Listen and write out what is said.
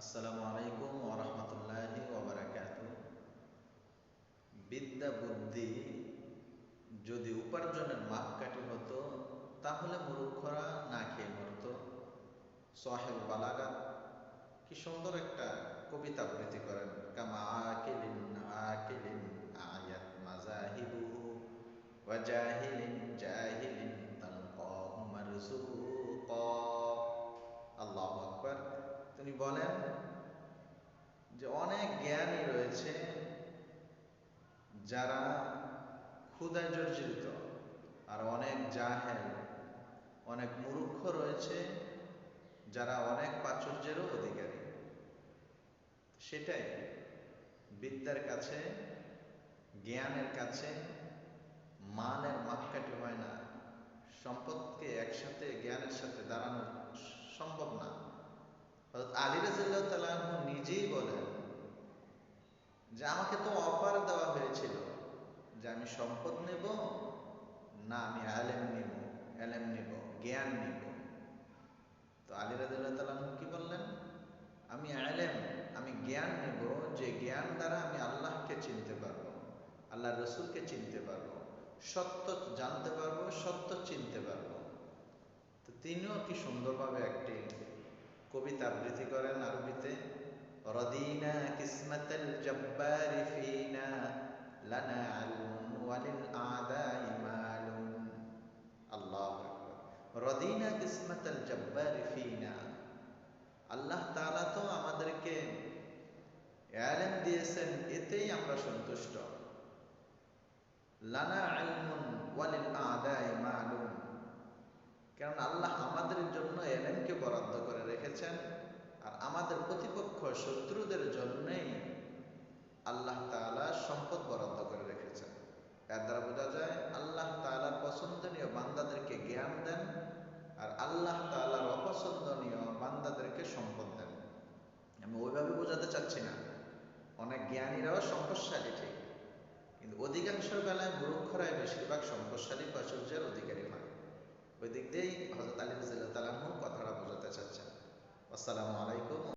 আসসালামু আলাইকুম ওরহমতুল্লাহি ওবরাকাত বিদ্যা বুদ্ধি যদি উপার্জনের মাপকাঠি হতো, তাহলে মূর্খরা না খেয়ে মরত। সোহেল বালাগাত, কি সুন্দর একটা কবিতা আবৃত্তি করেন। কামা আকিলিন আকিলিন আয়াত মাজাহিবুহু ওয়াজাহিলিন জাহিলিন তালকাহু মারজুকা আল্লাহু আকবার। তিনি বলেন যে অনেক জ্ঞানী রয়েছে যারা ক্ষুদায় জর্জরিত আর অনেক জাহেল, অনেক মূর্খ রয়েছে যারা অনেক প্রাচুর্যেরও অধিকারী। সেটাই বিদ্যার কাছে, জ্ঞানের কাছে মানের মাপকাঠি হয় না। সম্পদকে একসাথে, জ্ঞানের সাথে দাঁড়ানো সম্ভব না। আলী রাজিল্লাহ নিজেই বলেন যে আমাকে তো অফার দেওয়া হয়েছিল যে আমি সম্পদ নেব, না আমি আলেম নিব আলেম নিব, জ্ঞান নিব। তো আলী রাজিল্লাহ কি বললেন? আমি আলেম, আমি জ্ঞান নেব, যে জ্ঞান দ্বারা আমি আল্লাহকে চিনতে পারব আল্লাহ রসুলকে চিনতে পারব, সত্য জানতে পারব, সত্য চিনতে পারব। তো তিনিও কি সুন্দরভাবে একটি কবিতা আবৃত্তি করেন আরবিতে রদিনা কিসমতাল জব্বার ফিনা লানা আলমুন ওয়ালিল আদাই মালুন আল্লাহ রদিনা কিসমতাল জব্বার ফিনা আল্লাহ তাআলা তো আমাদেরকে এলেম দিয়েছেন এতেই আমরা সন্তুষ্ট লানা আলমুন ওয়ালিল আদাই মালুম কারণ আল্লাহ আমাদের জন্য শত্রুদের জন্যই আল্লাহ তালা সম্পদ বরাদ্দ করে রেখেছেন। এর দ্বারা বোঝা যায়, আল্লাহ তালার পছন্দনীয় বান্দাদেরকে জ্ঞান দেন আর আল্লাহ তালার অপছন্দনীয় বান্দাদেরকে সম্পদ দেন। আমি ওইভাবে বোঝাতে চাচ্ছি না। অনেক জ্ঞানীরাও সম্পদশালী ঠিক, কিন্তু অধিকাংশ বেলায় মূর্খরাই বেশিরভাগ সম্পদশালী প্রাচুর্যের অধিকারী হয়। ওই দিক দিয়েই হজরত আলী রাজিল্লাহ তালাহু কথাটা বোঝাতে চাচ্ছেন। আসসালামু আলাইকুম।